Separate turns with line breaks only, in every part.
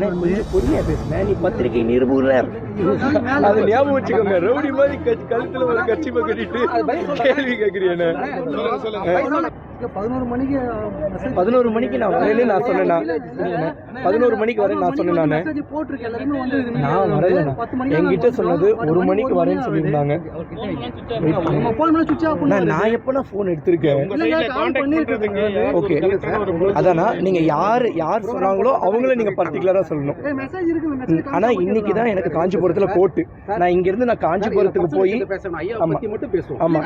பொறுமையா பேசுனேன் நீ பத்திரிகை நிருபுனர் அது ஞாபகம் வச்சுக்கோங்க. ரவுடி மாதிரி கட்சி கழுத்துல ஒரு கட்சி கட்டிட்டு கேள்வி கேக்குறீங்க
பதினோரு மணிக்கு மெசேஜ்
பதினோரு மணிக்கு நான் வரேன்னு நான் சொன்னேன்னா பதினோரு மணிக்கு வரேன் நான் சொன்னேன் நானு. நான் வரல என்கிட்ட சொன்னது ஒரு மணிக்கு வரேன்னு சொல்லியிருந்தாங்க. நான் எப்பனா போன் எடுத்திருக்கேன்? ஓகே அதானா நீங்க யார் யார் சொன்னாங்களோ அவங்கள நீங்க பர்டிகுலரா சொல்லணும்.
மெசேஜ் இருக்கு மெசேஜ்
ஆனா இன்னைக்கு தான் எனக்கு காஞ்சிபுரத்துல கோர்ட்டு நான் இங்க இருந்து நான் காஞ்சிபுரத்துக்கு போய்
பேசணும். ஐயா
ஆமா.
பத்தி மட்டும் பேசுவோம்.
ஆமா.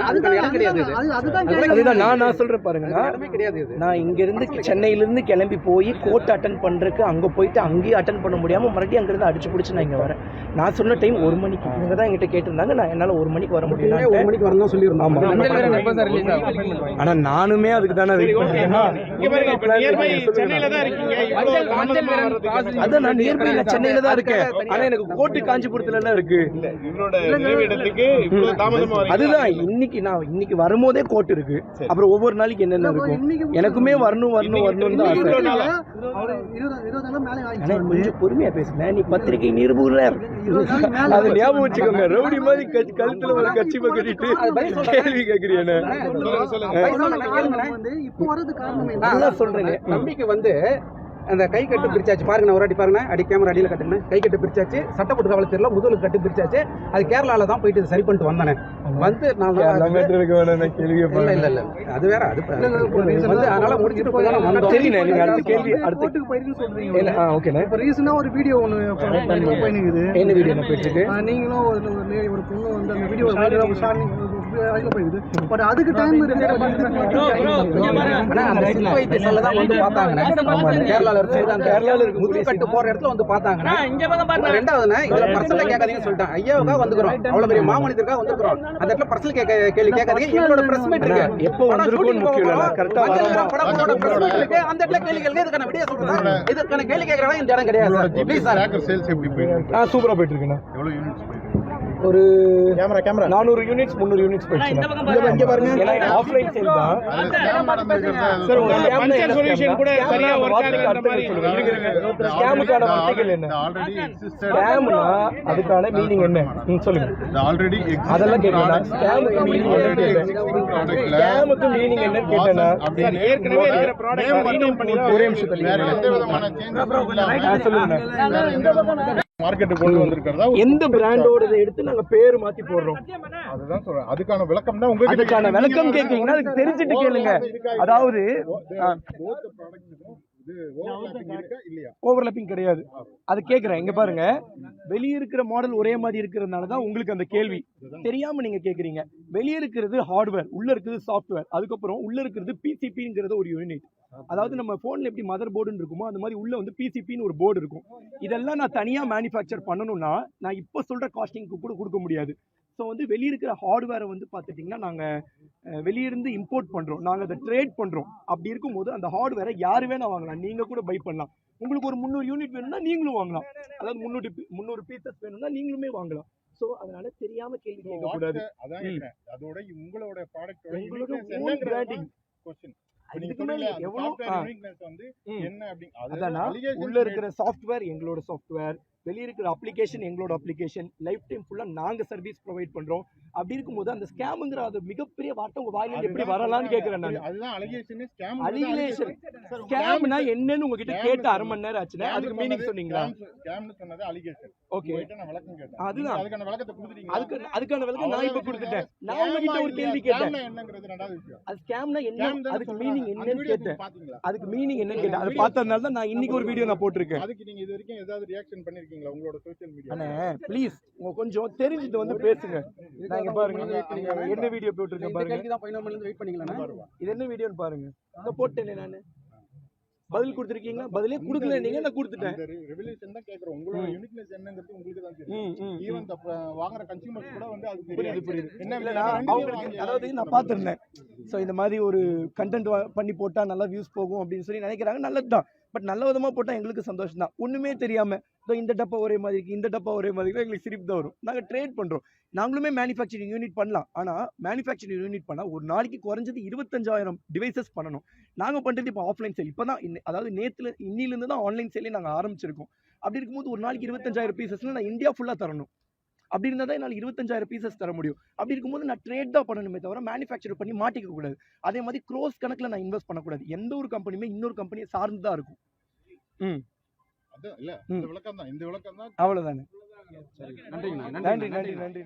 அதுதான்
நான் நான் சொல்றேன் பாருங்க
இது.
நான் இங்க இருந்து சென்னையில இருந்து கிளம்பி போய் கோர்ட் அட்டன் பண்றதுக்கு அங்க போயிட்டு அங்கேயும் அட்டன் பண்ண முடியாம மறுபடியும் அங்க இருந்து அடிச்சு பிடிச்சு நான் இங்க வரேன். நான் சொன்ன டைம் ஒரு மணிக்கு. இவங்க தான் என்கிட்ட கேட்டிருந்தாங்க நான் என்னால ஒரு மணிக்கு வர
ஒரு
முடியும்
மணிக்கு வரணும் சொல்லியிருந்தோம்.
ஆமா. ஆனா நானுமே அதுக்கு தானே அதான் நான் நியர்பை நான் சென்னையில தான் இருக்கேன். ஆனா எனக்கு கோர்ட்டு காஞ்சிபுரத்துல எல்லாம் இருக்கு. அதுதான் இன்னைக்கு நான் இன்னைக்கு வரும்போதே கோர்ட் இருக்கு. அப்புறம் ஒவ்வொரு நாளைக்கு என்னென்ன இருக்கும்? எனக்குமே வரணும் வரணும் வரணும்னு தான் ஆசை. கொஞ்சம் பொறுமையா பேசுனேன் நீ பத்திரிகை நிருபுனர் அது ஞாபகம் வச்சுக்கோங்க. ரவுடி மாதிரி கழுத்துல ஒரு கட்சி கட்டிட்டு கேள்வி கேக்குறீங்க
சொல்லுங்க, சொல்லுங்க.
காரணம் வந்து
அந்த கை கட்டு பிரிச்சாச்சு. பாருங்க நான் ஒரு அடி பாருங்க. அடி கேமரா அடியில கட்டுங்க. கை கட்டு பிரிச்சாச்சு. சட்டப்பட்டு கவலை தெரியல. முதுகுல கட்டு பிரிச்சாச்சு. அது கேரளால தான் போயிட்டு சரி பண்ணிட்டு வந்தானே. வந்து நான்
இருக்க
இல்ல இல்ல இல்ல. அது வேற அது வந்து அதனால
ஓகேண்ணே.
இப்போ ரீசெண்டாக ஒரு வீடியோ ஒன்று போயிருக்குது
என்ன வீடியோ போயிட்டு இருக்கு
நீங்களும் ஒரு ஒரு lady- ஒரு பொண்ணு வந்து அந்த வீடியோ அதில் போயிருக்குது பட் அதுக்கு டைம்
அந்த வைத்தியசாலை தான் வந்து பார்த்தாங்க. கேரளால அந்த
கேரளால இருக்கு
முதுகு கட்டு போற இடத்துல வந்து பார்த்தாங்க ரெண்டாவதுனா இதுல பர்சனல் கேட்காதீங்கன்னு சொல்லிட்டேன். ஐயாவுக்காக வந்துக்கிறோம். அவ்வளவு பெரிய மாமனிதருக்காக வந்துக்கிறோம். அந்த இடத்துல பர்சனல் கேட்க கேள்வி கேட்காதீங்க. எங்களோட பிரஸ் மீட் இருக்கு.
எப்போ வந்திருக்கும்னு முக்கியம் இல்ல, கரெக்டா வரோமா?
படத்தோட பிரஸ் மீட் இருக்கு அந்த இடத்துல கேள்வி கேளுங்க. இதுக்கான விடிய சொல்றேன். இதுக்கான கேள்வி கேட்கறவங்க இந்த இடம் கிடையாது ப்ளீஸ் சார்.
sales எப்படி போயிட்டு இருக்கு?
ஆ சூப்பரா போயிட்டு இருக்குண்ணா
எவ்வளவு இருக்கு?
ஒரு
கேமரா கேமரா
நானூறு யூனிட்ஸ் முந்நூறு யூனிட்ஸ் போயிடுச்சு இங்க பாருங்க. ஆஃப்லைன் சேல் தான். சார். ஸ்கேம்ல என்ன ஸ்கேம் கூட சரியா அர்த்தம் சொல்லுங்க. இருங்க இருங்க ஸ்கேமுக்கான வார்த்தைகள் என்ன? ஸ்கேம்னா அதுக்கான மீனிங் என்ன? நீங்க சொல்லுங்க. அதெல்லாம்
product-
ஸ்கேமுக்கு மீனிங் என்ன? கேட்டேன்
productல
ஸ்கேமுக்கு மீனிங் என்னன்னு கேட்டேன்னா.
அப்படின்னு
ஏற்கனவே இருக்கிற ப்ராடக்ட் ஒரே
வேற எந்த விதமான
சொல்லுங்க.
மார்க்கெட்டுக்கு கொண்டு வந்திருக்கிறதா? ஒரு
எந்த பிராண்டோட எடுத்து நாங்க பேர் மாத்தி போடுறோம்.
அதுதான் சொல்றேன். அதுக்கான விளக்கம் தான் உங்களுக்கு
அதுக்கான விளக்கம் கேட்கீங்கன்னா அதுக்கு தெரிஞ்சுட்டு கேளுங்க. அதாவது ஓவர்லாப்பிங் கிடையாது. அது கேக்குறேன். இங்க பாருங்க. வெளிய இருக்கிற மாடல் ஒரே மாதிரி இருக்கிறதுனால தான் உங்களுக்கு அந்த கேள்வி. தெரியாம நீங்க கேக்குறீங்க. வெளிய இருக்கிறது ஹார்ட்வேர் உள்ள இருக்கிறது சாஃப்ட்வேர் அதுக்கப்புறம் உள்ள இருக்கிறது பிசிபிங்கிறது ஒரு யூனிட் அதாவது நம்ம போன்ல எப்படி மதர் போர்டுன்னு இருக்குமோ அந்த மாதிரி உள்ள வந்து பிசிபின்னு ஒரு போர்டு இருக்கும். இதெல்லாம் நான் தனியா மேனுஃபேக்சர் பண்ணணும்னா நான் இப்போ சொல்ற காஸ்டிங்க்கு கூட கொடுக்க முடியாது. ஸோ வந்து வெளிய இருக்கிற ஹார்ட்வேரை வந்து பார்த்துட்டிங்கன்னா நாங்கள் வெளியிருந்து இம்போர்ட் பண்ணுறோம் நாங்கள் அதை ட்ரேட் பண்ணுறோம் அப்படி இருக்கும்போது அந்த ஹார்ட்வேரை யார் வேணா வாங்கலாம். நீங்கள் கூட பை பண்ணலாம். உங்களுக்கு ஒரு முந்நூறு யூனிட் வேணும்னா நீங்களும் வாங்கலாம். அதாவது முந்நூறு முந்நூறு பீசஸ் வேணும்னா நீங்களுமே வாங்கலாம். ஸோ அதனால தெரியாம கேள்வி கேட்கக்கூடாது.
அதோட உங்களோட ப்ராடக்ட்
உங்களோட
என்னங்கிறது
branding.
கொஸ்டின்
எவ்வளவு.
என்ன அப்படி
உள்ள இருக்கிற சாஃப்ட்வேர் எங்களோட சாஃப்ட்வேர் வெளிய இருக்கிற அப்ளிகேஷன் எங்களோட அப்ளிகேஷன் லைஃப் டைம் ஃபுல்லா நாங்க சர்வீஸ் ப்ரொவைட் பண்றோம் அப்படி இருக்கும்போது அந்த ஸ்கேமுங்கிற அது மிகப்பெரிய வார்த்தை உங்க வாயில இருந்து எப்படி வரலாம்னு. கேக்குறேன் நான் அலிகேஷன் ஸ்கேம்னா என்னன்னு உங்ககிட்ட கேட்ட அரை மணி நேரம் ஆச்சுன்னா
scam
அதுக்கு மீனிங் சொன்னீங்களா. ஓகே. அதுதான். அதுக்கு அதுக்கான விளக்கம் நான் இப்ப கொடுத்துட்டேன். நான் உங்ககிட்ட ஒரு கேள்வி? கேட்டேன். அது ஸ்கேம்னா என்ன அதுக்கு. மீனிங் என்னன்னு கேட்டேன்? அதுக்கு மீனிங் என்னன்னு கேட்டேன் அதை பார்த்ததுனால தான் நான் இன்னைக்கு ஒரு வீடியோ நான் போட்டிருக்கேன்
அதுக்கு நீங்க இது வரைக்கும் ஏதாவது ரியாக்ஷன் பண்ணிருக்கீங்களா உங்களோட சோஷியல் மீடியா
அண்ணே ப்ளீஸ் உங்க கொஞ்சம் தெரிஞ்சுட்டு வந்து பேசுங்க. நான் இங்க பாருங்க என்ன வீடியோ போட்டிருக்கேன்
இந்த
பாருங்க.
கேள்வி தான் பதினோரு மணில இருந்து வெயிட் பண்ணிக்கலாம்
இது என்ன வீடியோன்னு பாருங்க. இத போட்டேனே நானு. பதில் கொடுத்துருக்கீங்களா? பதிலே கொடுக்கல நீங்க நான் கொடுத்துட்டேன்?
ரெவல்யூஷன் தான் கேக்குறோம். உங்களோட யூனிக்னஸ் என்னங்கிறது உங்களுக்கு தான் தெரியும். ஈவன் வாங்குற கன்சியூமர்ஸ் கூட வந்து அது
புரியுது. புரியுது.
என்ன
இல்ல
விலை?
நான்
ரெண்டுமே
அவங்களுக்கு
வாங்கி
அதாவது நான் பார்த்துருந்தேன். ஸோ இந்த மாதிரி ஒரு கண்டென்ட் பண்ணி போட்டால் நல்லா வியூஸ் போகும் அப்படின்னு சொல்லி நினைக்கிறாங்க. நல்லது தான் பட் நல்ல விதமாக போட்டால் எங்களுக்கு சந்தோஷம் தான் ஒன்றுமே தெரியாமல் இதோ இந்த டப்பா ஒரே மாதிரி இருக்குது இந்த டப்பா ஒரே மாதிரி இருக்குது எங்களுக்கு சிரிப்பு தான் வரும். நாங்கள் ட்ரேட் பண்ணுறோம் நாங்களுமே மேனுஃபேக்சரிங் யூனிட் பண்ணலாம். ஆனால் மேனுஃபேக்சரிங் யூனிட் பண்ணால் ஒரு நாளைக்கு குறைஞ்சது இருபத்தஞ்சாயிரம் டிவைசஸ் பண்ணணும். நாங்கள் பண்ணுறது இப்போ ஆஃப்லைன் சேல் இப்போ தான் அதாவது நேற்றுல இன்னிலேருந்து தான் ஆன்லைன் சேலே நாங்கள் ஆரம்பிச்சிருக்கோம். அப்படி இருக்கும்போது ஒரு நாளைக்கு இருபத்தஞ்சாயிரம் பீசஸ்னால் நான் இந்தியா ஃபுல்லாக தரணும். அப்படி இருந்தால் தான் என்னால் இருபத்தஞ்சாயிரம் பீசஸ் தர முடியும். அப்படி இருக்கும்போது நான் ட்ரேட் தான் பண்ணணுமே தவிர மேனுஃபேக்சர் பண்ணி மாட்டிக்க கூடாது. அதே மாதிரி க்ரோஸ் கணக்கில் நான் இன்வெஸ்ட் பண்ணக்கூடாது எந்த ஒரு கம்பெனியுமே இன்னொரு கம்பெனியை சார்ந்து தான் இருக்கும்.
அது இல்ல
ம்.
இந்த விளக்கம் தான் இந்த விளக்கம் தான்
அவ்வளோதானே
நன்றிங்கண்ணா
நன்றி நன்றி நன்றி